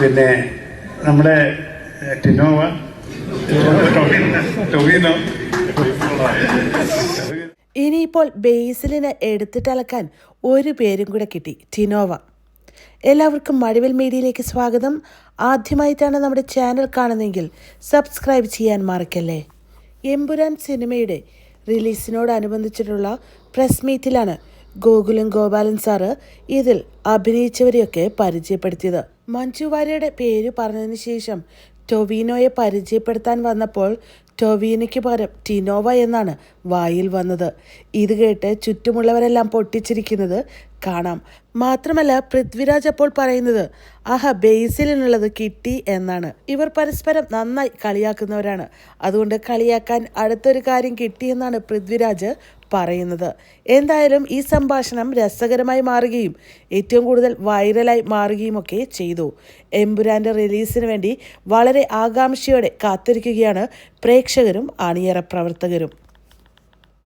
പിന്നെ നമ്മുടെ ടിനോവ ടൊവിനോ ഇനിയിപ്പോൾ ബേസിലിന് എടുത്തിട്ടലക്കാൻ ഒരു പേരും കൂടെ കിട്ടി ടിനോവ. എല്ലാവർക്കും മഴവിൽ മീഡിയയിലേക്ക് സ്വാഗതം. ആദ്യമായിട്ടാണ് നമ്മുടെ ചാനൽ കാണുന്നതെങ്കിൽ സബ്സ്ക്രൈബ് ചെയ്യാൻ മറക്കല്ലേ. എമ്പുരാൻ സിനിമയുടെ റിലീസിനോടനുബന്ധിച്ചിട്ടുള്ള പ്രസ് മീറ്റിലാണ് ഗോകുലും ഗോപാലൻ സാറ് ഇതിൽ അഭിനയിച്ചവരെയൊക്കെ പരിചയപ്പെടുത്തിയത്. മഞ്ജു വാര്യയുടെ പേര് പറഞ്ഞതിന് ശേഷം ടൊവീനോയെ പരിചയപ്പെടുത്താൻ വന്നപ്പോൾ ടൊവീനയ്ക്ക് പകരം ടിനോവ എന്നാണ് വായിൽ വന്നത്. ഇത് കേട്ട് ചുറ്റുമുള്ളവരെല്ലാം പൊട്ടിച്ചിരിക്കുന്നത് കാണാം. മാത്രമല്ല പൃഥ്വിരാജ് അപ്പോൾ പറയുന്നത് ആഹ ബേസിലിനുള്ളത് കിട്ടി എന്നാണ്. ഇവർ പരസ്പരം നന്നായി കളിയാക്കുന്നവരാണ്. അതുകൊണ്ട് കളിയാക്കാൻ അടുത്തൊരു കാര്യം കിട്ടിയെന്നാണ് പൃഥ്വിരാജ് പറയുന്നത്. എന്തായാലും ഈ സംഭാഷണം രസകരമായി മാറുകയും ഏറ്റവും കൂടുതൽ വൈറലായി മാറുകയും ഒക്കെ ചെയ്തു. എമ്പുരാന്റെ റിലീസിന് വേണ്ടി വളരെ ആകാംക്ഷയോടെ കാത്തിരിക്കുകയാണ് പ്രേക്ഷകരും അണിയറ പ്രവർത്തകരും.